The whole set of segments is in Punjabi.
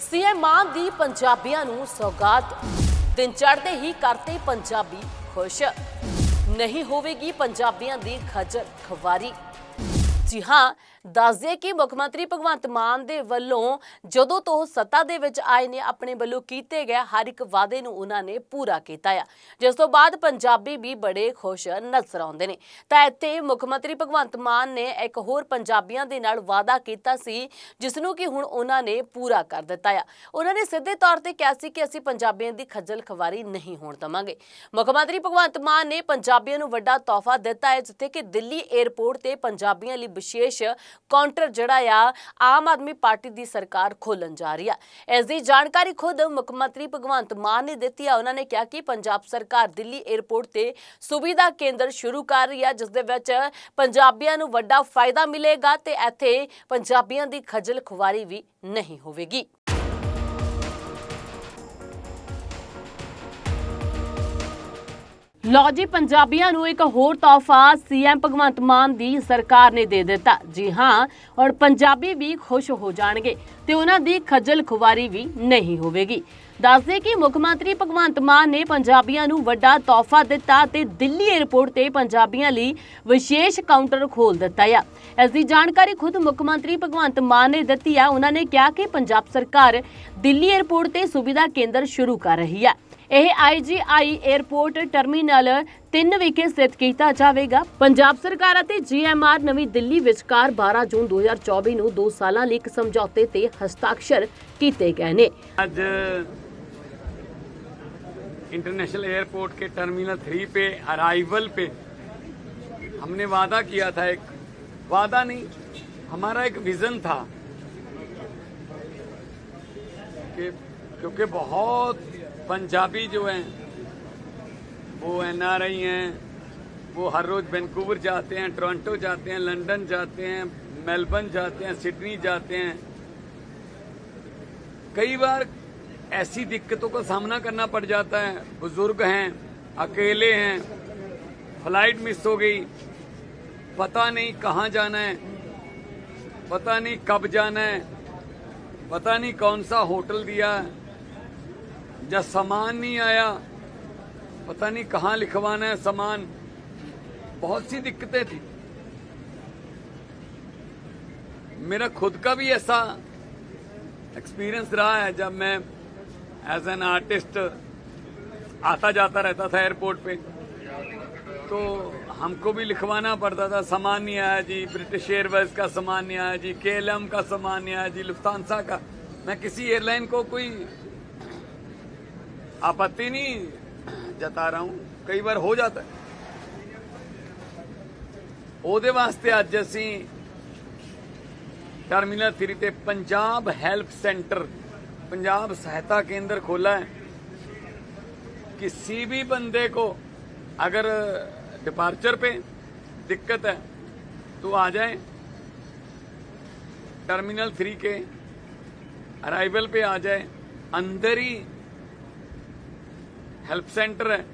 ਸੀਐਮ ਮਾਨ ਦੀ ਪੰਜਾਬੀਆਂ ਨੂੰ ਸੌਗਾਤ। ਦਿਨ ਚੜ੍ਹਦੇ ਹੀ ਕਰਤੇ ਪੰਜਾਬੀ ਖੁਸ਼। ਨਹੀਂ ਹੋਵੇਗੀ ਪੰਜਾਬੀਆਂ ਦੀ ਖਜਲ ਖਵਾਰੀ ਜੀ ਹਾਂ ਦੱਸਦੇ ਕਿ ਮੁੱਖ ਮੰਤਰੀ ਭਗਵੰਤ ਮਾਨ ਦੇ ਵੱਲੋਂ ਜਦੋਂ ਤੋਂ ਸੱਤਾ ਦੇ ਵਿੱਚ ਆਏ ਨੇ, ਆਪਣੇ ਵੱਲੋਂ ਕੀਤੇ ਗਏ ਹਰ ਇੱਕ ਵਾਅਦੇ ਨੂੰ ਉਹਨਾਂ ਨੇ ਪੂਰਾ ਕੀਤਾ ਆ। ਜਿਸ ਤੋਂ ਬਾਅਦ ਪੰਜਾਬੀ ਵੀ ਬੜੇ ਖੁਸ਼ ਨਜ਼ਰ ਆਉਂਦੇ ਨੇ। ਤਾਂ ਇੱਥੇ ਮੁੱਖ ਮੰਤਰੀ ਭਗਵੰਤ ਮਾਨ ਨੇ ਇੱਕ ਹੋਰ ਪੰਜਾਬੀਆਂ ਦੇ ਨਾਲ ਵਾਅਦਾ ਕੀਤਾ ਸੀ ਜਿਸ ਨੂੰ ਕਿ ਹੁਣ ਉਹਨਾਂ ਨੇ ਪੂਰਾ ਕਰ ਦਿੱਤਾ ਆ। ਉਹਨਾਂ ਨੇ ਸਿੱਧੇ ਤੌਰ ਤੇ ਕਿਹਾ ਸੀ ਕਿ ਅਸੀਂ ਪੰਜਾਬੀਆਂ ਦੀ ਖੱਜਲ ਖਵਾਰੀ ਨਹੀਂ ਹੋਣ ਦਵਾਂਗੇ। ਮੁੱਖ ਮੰਤਰੀ ਭਗਵੰਤ ਮਾਨ ਨੇ ਪੰਜਾਬੀਆਂ ਨੂੰ ਵੱਡਾ ਤੋਹਫਾ ਦਿੱਤਾ ਹੈ, ਜਿੱਥੇ ਕਿ ਦਿੱਲੀ 에ਅਰਪੋਰਟ ਤੇ ਪੰਜਾਬੀਆਂ ਲਈ ਵਿਸ਼ੇਸ਼ ਕਾਊਂਟਰ ਜਿਹੜਾ ਆ, ਆਮ ਆਦਮੀ ਪਾਰਟੀ ਦੀ ਸਰਕਾਰ ਖੋਲਣ ਜਾ ਰਹੀ ਆ। ਇਸ ਦੀ ਜਾਣਕਾਰੀ ਖੁਦ ਮੁੱਖ ਮੰਤਰੀ ਭਗਵੰਤ ਮਾਨ ਨੇ ਦਿੱਤੀ ਆ। ਉਹਨਾਂ ਨੇ ਕਿਹਾ ਕਿ ਪੰਜਾਬ ਸਰਕਾਰ ਦਿੱਲੀ 에ਅਰਪੋਰਟ ਤੇ ਸੁਵਿਧਾ ਕੇਂਦਰ ਸ਼ੁਰੂ ਕਰ ਰਹੀ ਆ, ਜਿਸ ਦੇ ਵਿੱਚ ਪੰਜਾਬੀਆਂ ਨੂੰ ਵੱਡਾ ਫਾਇਦਾ ਮਿਲੇਗਾ ਤੇ ਇੱਥੇ ਪੰਜਾਬੀਆਂ ਦੀ ਖੱਜਲ ਖੁਆਰੀ ਵੀ ਨਹੀਂ ਹੋਵੇਗੀ। ਲੋ ਜੀ, ਪੰਜਾਬੀਆਂ ਨੂੰ ਇੱਕ ਹੋਰ ਤੋਹਫਾ ਸੀਐਮ ਭਗਵੰਤ ਮਾਨ ਦੀ ਸਰਕਾਰ ਨੇ ਦੇ ਦਿੱਤਾ। ਜੀ ਹਾਂ, ਔਰ ਪੰਜਾਬੀ ਵੀ ਖੁਸ਼ ਹੋ ਜਾਣਗੇ ਤੇ ਉਹਨਾਂ ਦੀ ਖੱਜਲ ਖੁਵਾਰੀ ਵੀ ਨਹੀਂ ਹੋਵੇਗੀ। ਦੱਸਦੇ ਕਿ ਮੁੱਖ ਮੰਤਰੀ ਭਗਵੰਤ ਮਾਨ ਨੇ ਪੰਜਾਬੀਆਂ ਨੂੰ ਵੱਡਾ ਤੋਹਫਾ ਦਿੱਤਾ ਤੇ ਦਿੱਲੀ 에ਅਰਪੋਰਟ ਤੇ ਪੰਜਾਬੀਆਂ ਲਈ ਵਿਸ਼ੇਸ਼ ਕਾਊਂਟਰ ਖੋਲ ਦਿੱਤਾ ਆ। ਇਸ ਦੀ ਜਾਣਕਾਰੀ ਖੁਦ ਮੁੱਖ ਮੰਤਰੀ ਭਗਵੰਤ ਮਾਨ ਨੇ ਦਿੱਤੀ ਆ। ਉਹਨਾਂ ਨੇ ਕਿਹਾ ਕਿ ਪੰਜਾਬ ਸਰਕਾਰ ਦਿੱਲੀ 에ਅਰਪੋਰਟ ਤੇ ਸੁਵਿਧਾ ਕੇਂਦਰ ਸ਼ੁਰੂ ਕਰ ਰਹੀ ਹੈ ਇਹ ਆਈਜੀਆਈ 에ਅਰਪੋਰਟ ਟਰਮੀਨਲ 3 ਵਿਖੇ ਸਥਿਤ ਕੀਤਾ ਜਾਵੇਗਾ। ਪੰਜਾਬ ਸਰਕਾਰ ਅਤੇ ਜੀਐਮਆਰ ਨਵੀਂ ਦਿੱਲੀ ਵਿਚਕਾਰ 12 ਜੂਨ 2024 ਨੂੰ 2 ਸਾਲਾਂ ਲਈ ਇੱਕ ਸਮਝੌਤੇ ਤੇ ਹਸਤਾਖਰ ਕੀਤੇ ਗਏ ਨੇ। ਅੱਜ इंटरनेशनल एयरपोर्ट के टर्मिनल थ्री पे अराइवल पे हमने वादा किया था एक वादा नहीं हमारा एक विजन था कि क्योंकि बहुत पंजाबी जो हैं, वो एन आर आई हैं, वो हर रोज वैंकूवर जाते हैं, टोरंटो जाते हैं, लंदन जाते हैं, मेलबर्न जाते हैं, सिडनी जाते हैं। कई बार ऐसी दिक्कतों का सामना करना पड़ जाता है। बुज़ुर्ग हैं, अकेले हैं, फ़्लाइट मिस हो गई, पता नहीं कहाँ जाना है, पता नहीं कब जाना है, पता नहीं कौन सा होटल दिया या सामान नहीं आया, पता नहीं कहाँ लिखवाना है सामान। बहुत सी दिक्कतें थी। मेरा खुद का भी ऐसा एक्सपीरियंस रहा है, जब मैं एज एन आर्टिस्ट आता जाता रहता था एयरपोर्ट पे तो हमको भी लिखवाना पड़ता था, सामान नहीं आया जी ब्रिटिश एयरवेज का सामान नहीं आया जी के का सामान नहीं आया जी लुफ्तानसा का। मैं किसी एयरलाइन को कोई आपत्ति नहीं जता रहा हूं कई बार हो जाता है ਉਹਦੇ ਵਾਸਤੇ ਅੱਜ ਅਸੀਂ टर्मिनल थ्री ते पंजाब हेल्प सेंटर पंजाब सहायता केंद्र खोला है किसी भी बंदे को अगर डिपार्चर पे दिक्कत है तो आ जाए टर्मिनल थ्री के अराइवल पे आ जाए अंदर ही हेल्प सेंटर है।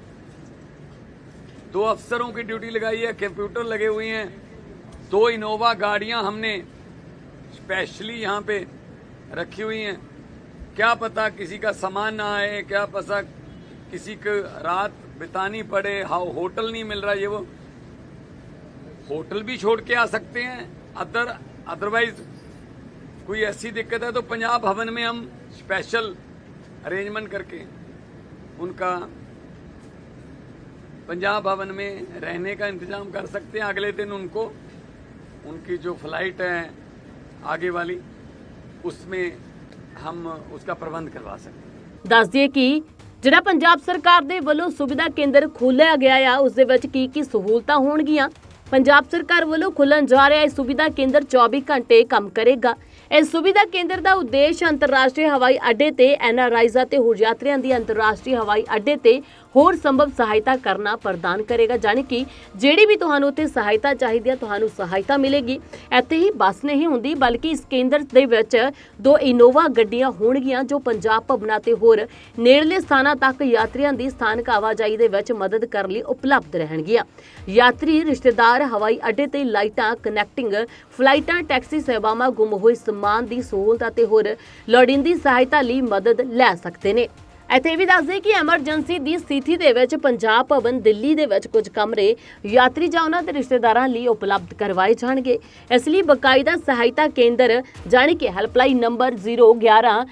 दो अफसरों की ड्यूटी लगाई है, कंप्यूटर लगे हुए हैं। दो इनोवा गाड़ियाँ हमने स्पेशली यहाँ पे रखी हुई हैं। क्या पता किसी का सामान ना आए, क्या पता किसी को रात बितानी पड़े हाँ होटल नहीं मिल रहा ये वो। होटल भी छोड़ के आ सकते हैं, अदर अदरवाइज़ कोई ऐसी दिक्कत है तो पंजाब भवन में हम स्पेशल अरेंजमेंट करके उनका पंजाब भवन में रहने का इंतजाम कर सकते हैं अगले दिन उनको उनकी जो फ्लाइट है आगे वाली उसमें हम उसका प्रबंध करवा सकते हैं ਦੱਸ ਦਈਏ ਕਿ ਜਿਹੜਾ ਪੰਜਾਬ ਸਰਕਾਰ ਦੇ ਵੱਲੋਂ ਸੁਵਿਧਾ ਕੇਂਦਰ ਖੋਲ੍ਹਿਆ ਗਿਆ ਆ ਉਸ ਦੇ ਵਿੱਚ ਕੀ ਕੀ ਸਹੂਲਤਾਂ ਹੋਣਗੀਆਂ ਪੰਜਾਬ ਸਰਕਾਰ ਵੱਲੋਂ ਖੁੱਲਣ ਜਾ ਰਿਹਾ ਇਹ ਸੁਵਿਧਾ ਕੇਂਦਰ 24 ਘੰਟੇ ਕੰਮ ਕਰੇਗਾ ਇਸ ਸੁਵਿਧਾ ਕੇਂਦਰ ਦਾ ਉਦੇਸ਼ ਅੰਤਰਰਾਸ਼ਟਰੀ ਹਵਾਈ ਅੱਡੇ ਤੇ ਐਨਆਰਆਈਜ਼ ਅਤੇ ਹੋਰ ਯਾਤਰੀਆਂ ਦੀ ਅੰਤਰਰਾਸ਼ਟਰੀ ਹਵਾਈ ਅੱਡੇ ਤੇ ਹੋਰ ਸੰਭਵ ਸਹਾਇਤਾ ਕਰਨਾ ਪ੍ਰਦਾਨ ਕਰੇਗਾ। ਜਾਣੀ ਕਿ ਜਿਹੜੀ ਵੀ ਤੁਹਾਨੂੰ ਉੱਥੇ ਸਹਾਇਤਾ ਚਾਹੀਦੀ ਹੈ, ਤੁਹਾਨੂੰ ਸਹਾਇਤਾ ਮਿਲੇਗੀ। ਇੱਥੇ ਹੀ ਬੱਸ ਨਹੀਂ ਹੁੰਦੀ, ਬਲਕਿ ਇਸ ਕੇਂਦਰ ਦੇ ਵਿੱਚ ਦੋ ਇਨੋਵਾ ਗੱਡੀਆਂ ਹੋਣਗੀਆਂ, ਜੋ ਪੰਜਾਬ ਭਵਨਾਂ ਤੇ ਹੋਰ ਨੇੜਲੇ ਸਥਾਨਾਂ ਤੱਕ ਯਾਤਰੀਆਂ ਦੀ ਸਥਾਨਕ ਆਵਾਜਾਈ ਦੇ ਵਿੱਚ ਮਦਦ ਕਰਨ ਲਈ ਉਪਲਬਧ ਰਹਿਣਗੀਆਂ। ਯਾਤਰੀ ਰਿਸ਼ਤੇਦਾਰ ਹਵਾਈ ਅੱਡੇ ਤੇ ਲਾਈਟਾਂ, ਕਨੈਕਟਿੰਗ, ਫਲਾਈਟਾਂ, ਟੈਕਸੀ ਸੇਵਾਵਾਂ, ਗੁੰਮ ਹੋਏ ਸਮਾਨ ਦੀ ਸਹੂਲਤ ਅਤੇ ਹੋਰ ਲੋੜੀਂਦੀ ਸਹਾਇਤਾ ਲਈ ਮਦਦ ਲੈ ਸਕਦੇ ਨੇ। ਇੱਥੇ ਇਹ ਵੀ ਦੱਸਦੇ ਕਿ ਐਮਰਜੈਂਸੀ ਦੀ ਸਥਿਤੀ ਦੇ ਵਿੱਚ ਪੰਜਾਬ ਭਵਨ ਦਿੱਲੀ ਦੇ ਵਿੱਚ ਕੁਝ ਕਮਰੇ ਯਾਤਰੀ ਜਾਂ ਉਹਨਾਂ ਦੇ ਰਿਸ਼ਤੇਦਾਰਾਂ ਲਈ ਉਪਲਬਧ ਕਰਵਾਏ ਜਾਣਗੇ। ਇਸ ਲਈ ਬਕਾਇਦਾ ਸਹਾਇਤਾ ਕੇਂਦਰ, ਜਾਣੀ ਕਿ ਹੈਲਪਲਾਈਨ ਨੰਬਰ 011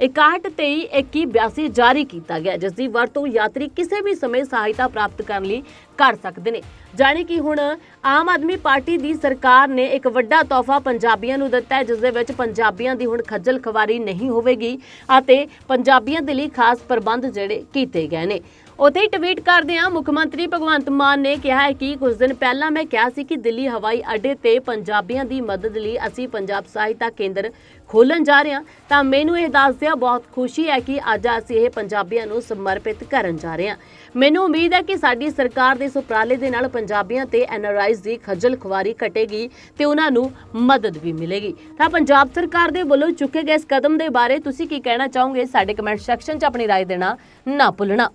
6123 ਜਾਰੀ ਕੀਤਾ ਗਿਆ, ਜਿਸ ਦੀ ਵਰਤੋਂ ਯਾਤਰੀ ਕਿਸੇ ਵੀ ਸਮੇਂ ਸਹਾਇਤਾ ਪ੍ਰਾਪਤ ਕਰਨ ਲਈ ਕਰ ਸਕਦੇ ਨੇ। ਜਾਣੀ ਕਿ ਹੁਣ ਆਮ ਆਦਮੀ ਪਾਰਟੀ ਦੀ ਸਰਕਾਰ ਨੇ ਇੱਕ ਵੱਡਾ ਤੋਹਫਾ ਪੰਜਾਬੀਆਂ ਨੂੰ ਦਿੱਤਾ ਹੈ, ਜਿਸ ਦੇ ਵਿੱਚ ਪੰਜਾਬੀਆਂ ਦੀ ਹੁਣ ਖੱਜਲ ਖਵਾਰੀ ਨਹੀਂ ਹੋਵੇਗੀ ਅਤੇ ਪੰਜਾਬੀਆਂ ਦੇ ਲਈ ਖਾਸ ਪ੍ਰਬੰਧ ਜਿਹੜੇ ਕੀਤੇ ਗਏ ਨੇ। ਉਤੇ ਹੀ ਟਵੀਟ ਕਰਦੇ ਆ ਮੁੱਖ ਮੰਤਰੀ ਭਗਵੰਤ ਮਾਨ ਨੇ ਕਿਹਾ ਹੈ ਕਿ ਕੁਝ ਦਿਨ ਪਹਿਲਾਂ ਮੈਂ ਕਿਹਾ ਸੀ ਕਿ ਦਿੱਲੀ ਹਵਾਈ ਅੱਡੇ ਤੇ ਪੰਜਾਬੀਆਂ ਦੀ ਮਦਦ ਲਈ ਅਸੀਂ ਪੰਜਾਬ ਸਹਾਇਤਾ ਕੇਂਦਰ ਖੋਲਣ ਜਾ ਰਹੇ ਹਾਂ ਤਾਂ ਮੈਨੂੰ ਇਹ ਦੱਸਦਿਆਂ ਬਹੁਤ ਖੁਸ਼ੀ ਹੈ ਕਿ ਅੱਜ ਅਸੀਂ ਇਹ ਪੰਜਾਬੀਆਂ ਨੂੰ ਸਮਰਪਿਤ ਕਰਨ ਜਾ ਰਹੇ ਹਾਂ ਮੈਨੂੰ ਉਮੀਦ ਹੈ ਕਿ ਸਾਡੀ ਸਰਕਾਰ ਦੇ ਇਸ ਉਪਰਾਲੇ ਦੇ ਨਾਲ ਪੰਜਾਬੀਆਂ ਤੇ ਐਨਆਰਆਈਜ਼ ਦੀ ਖੱਜਲ ਖੁਆਰੀ ਘਟੇਗੀ ਤੇ ਉਹਨਾਂ ਨੂੰ ਮਦਦ ਵੀ ਮਿਲੇਗੀ ਤਾਂ ਪੰਜਾਬ ਸਰਕਾਰ ਦੇ ਵੱਲੋਂ ਚੁੱਕੇ ਗਏ ਇਸ ਕਦਮ ਦੇ ਬਾਰੇ ਤੁਸੀਂ ਕੀ ਕਹਿਣਾ ਚਾਹੋਗੇ ਸਾਡੇ ਕਮੈਂਟ ਸੈਕਸ਼ਨ 'ਚ ਆਪਣੀ رائے ਦੇਣਾ ਨਾ ਭੁੱਲਣਾ